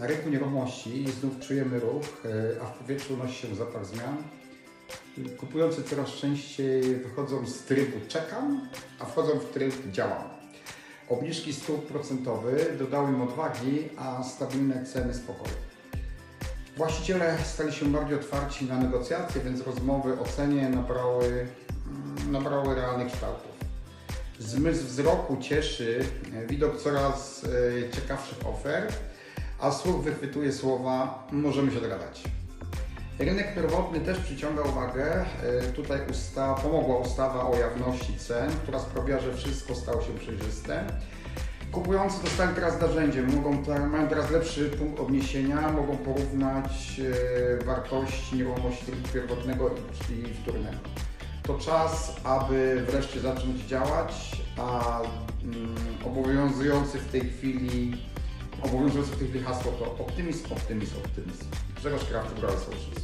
Na rynku nieruchomości znów czujemy ruch, e, a w powietrzu unosi się zapach zmian. Kupujący coraz częściej wychodzą z trybu czekam, a wchodzą w tryb działam. Obniżki stóp procentowych dodały im odwagi, a stabilne ceny spokoju. Właściciele stali się bardziej otwarci na negocjacje, więc rozmowy o cenie nabrały, mm, nabrały realnych kształtów. Zmysł wzroku cieszy e, widok coraz e, ciekawszych ofert, a słuch wychwytuje słowa możemy się dogadać. Rynek pierwotny też przyciąga uwagę. E, Tutaj usta, pomogła ustawa o jawności cen, która sprawia, że wszystko stało się przejrzyste. Kupujący dostali teraz narzędzie, mogą, mają teraz lepszy punkt odniesienia, mogą porównać e, wartości nieruchomości rynku pierwotnego i, i wtórnego. To czas, aby wreszcie zacząć działać, a mm, obowiązujący w tej chwili obowiązujące w tej chwili hasło to optymizm, optymizm, optymizm. Grzegorz Krawczyk, Brał Solutions.